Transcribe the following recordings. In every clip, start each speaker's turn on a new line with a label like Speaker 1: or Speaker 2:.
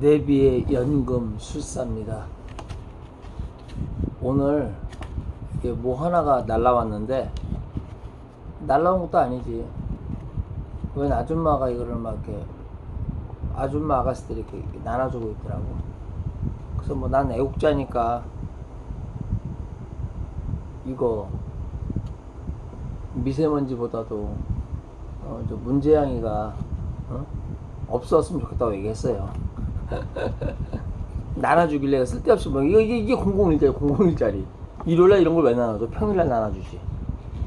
Speaker 1: 내비의 연금 술사입니다. 오늘 이게 뭐 하나가 날라왔는데 날라온 것도 아니지. 웬 아줌마가 이거를 막 이렇게 아줌마 아가씨들이 이렇게 나눠주고 있더라고. 그래서 뭐 난 애국자니까 이거 미세먼지보다도 어, 저 문재양이가 어? 없었으면 좋겠다고 얘기했어요. 나눠주길래 쓸데없이 뭐 이게, 이게 001짜리 001짜리. 일요일날 이런 걸 왜 나눠줘? 평일날 나눠주지.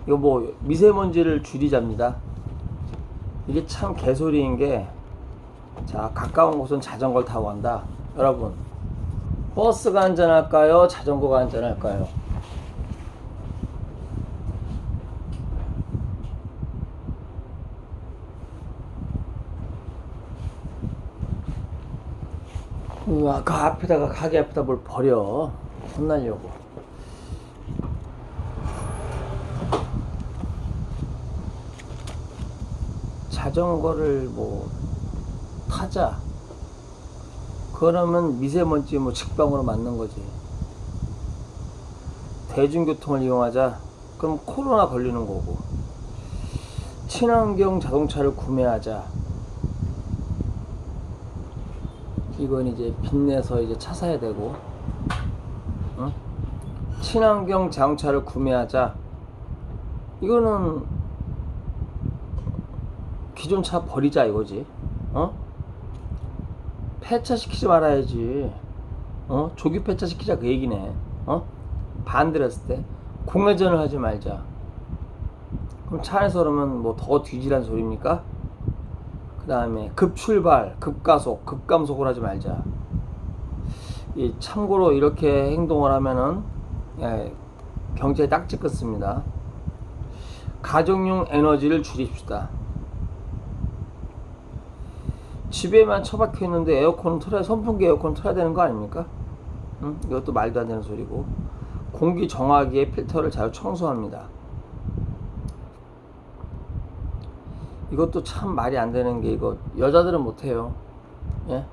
Speaker 1: 이거 뭐 미세먼지를 줄이자입니다. 이게 참 개소리인 게 자 가까운 곳은 자전거를 타고 간다. 여러분 버스가 안전할까요? 자전거가 안전할까요 그 앞에다가 가게 앞에다 뭘 버려. 혼나려고. 자전거를 뭐 타자. 그러면 미세먼지 뭐 직방으로 맞는 거지. 대중교통을 이용하자. 그럼 코로나 걸리는 거고. 친환경 자동차를 구매하자 이건 이제 빚내서 이제 차 사야 되고, 어? 친환경 자동차를 구매하자. 이거는 기존 차 버리자 이거지, 어? 폐차 시키지 말아야지, 어? 조기 폐차 시키자 그 얘기네, 어? 반대로 했을 때 공회전을 하지 말자. 그럼 차 안에서 그러면 뭐 더 뒤지란 소리입니까? 그 다음에 급출발, 급가속, 급감속을 하지 말자. 이 참고로 이렇게 행동을 하면은 예, 경제에 딱 찍겠습니다. 가정용 에너지를 줄입시다. 집에만 처박혀 있는데 에어컨 틀어야 선풍기 에어컨 틀어야 되는 거 아닙니까? 응? 이것도 말도 안 되는 소리고 공기 정화기의 필터를 잘 청소합니다. 이것도 참 말이 안 되는 게 이거 여자들은 못해요. 예?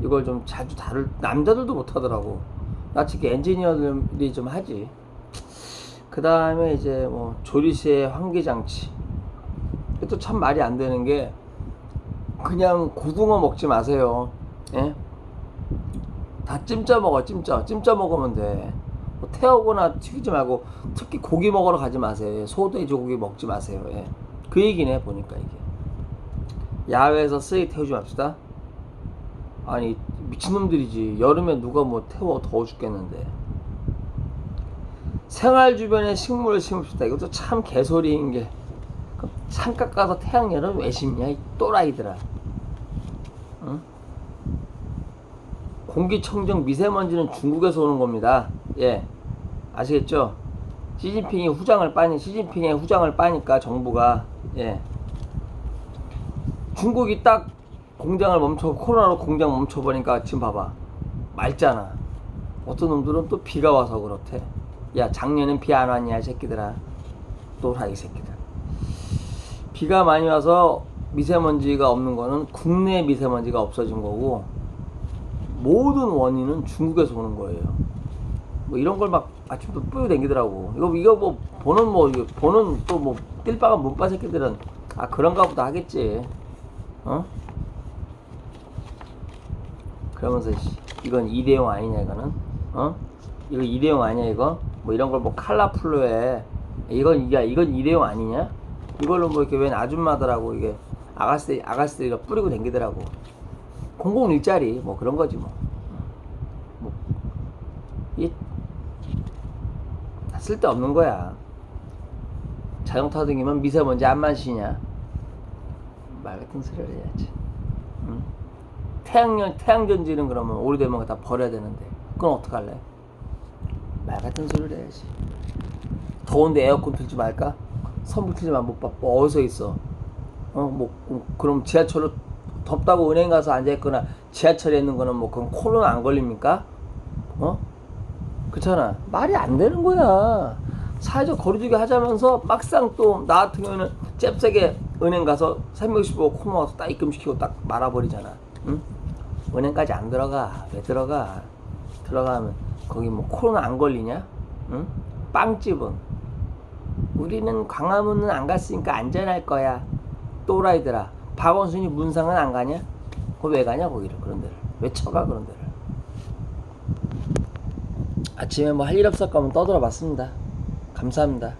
Speaker 1: 이걸 좀 자주 다룰 남자들도 못하더라고. 나치기 엔지니어들이 좀 하지. 그 다음에 이제 뭐 조리실 환기 장치. 이것도 참 말이 안 되는 게 그냥 고등어 먹지 마세요. 예? 다 찜쪄 먹어 찜쪄 찜쪄 먹으면 돼. 뭐 태우거나 튀기지 말고 특히 고기 먹으러 가지 마세요. 소돼지고기 먹지 마세요. 예. 그 얘기네 보니까 이게. 야외에서 쓰레기 태우지 맙시다. 아니 미친놈들이지. 여름에 누가 뭐 태워 더워 죽겠는데. 생활 주변에 식물을 심읍시다. 이것도 참 개소리인 게. 창가 가서 태양 열은 왜 심냐 이 또라이들아. 응? 공기청정 미세먼지는 중국에서 오는 겁니다. 예. 아시겠죠? 시진핑이 후장을 빠니 시진핑의 후장을 빠니까 정부가. 예 중국이 딱 공장을 멈춰 코로나로 공장 멈춰버리니까 지금 봐봐. 맑잖아. 어떤 놈들은 또 비가 와서 그렇대. 야 작년엔 비 안 왔냐 이 새끼들아. 또라이 새끼들. 비가 많이 와서 미세먼지가 없는 거는 국내 미세먼지가 없어진 거고 모든 원인은 중국에서 오는 거예요. 뭐 이런 걸 막 아침부터 뿌리고 댕기더라고. 이거 이거 뭐 보는 뭐 보는 또 뭐 띨빠가 문빠 새끼들은. 아 그런가 보다 하겠지 어? 그러면서 씨, 이건 이대용 아니냐 이거는 어? 이거 이대용 아니야 이거 뭐 이런 걸 뭐 칼라풀로에 이건 야 이건 이대용 아니냐 이걸로 뭐 이렇게 웬 아줌마들하고 이게 아가씨 아가씨들이 뿌리고 댕기더라고 001짜리 뭐 그런 거지 뭐. 뭐. 이 쓸데없는 거야. 자동차 등이면 미세먼지 안 마시냐? 말 같은 소리를 해야지. 응? 태양열, 태양전지는 그러면 오래되면 다 버려야 되는데. 그건 어떡할래? 말 같은 소리를 해야지. 더운데 에어컨 틀지 말까? 선풍 틀지 말못 봐. 뭐 어디서 있어? 어, 뭐, 음, 그럼 지하철로 덥다고 은행 가서 앉아있거나 지하철에 있는 거는 뭐 그건 코로나 안 걸립니까? 어? 그렇잖아. 말이 안 되는 거야. 사회적 거리두기 하자면서 막상 또 나 같은 경우는 잽싸게 은행 가서 365 코로나 와서 딱 입금시키고 딱 말아버리잖아. 응? 은행까지 안 들어가. 왜 들어가? 들어가면 거기 뭐 코로나 안 걸리냐? 응? 빵집은 우리는 광화문은 안 갔으니까 안전할 거야. 또라이들아. 박원순이 문상은 안 가냐? 거기 왜 가냐 거기를 그런 데를 왜 쳐가 그런 데를 아침에 뭐 할 일 없을 거면 떠들어 봤습니다 감사합니다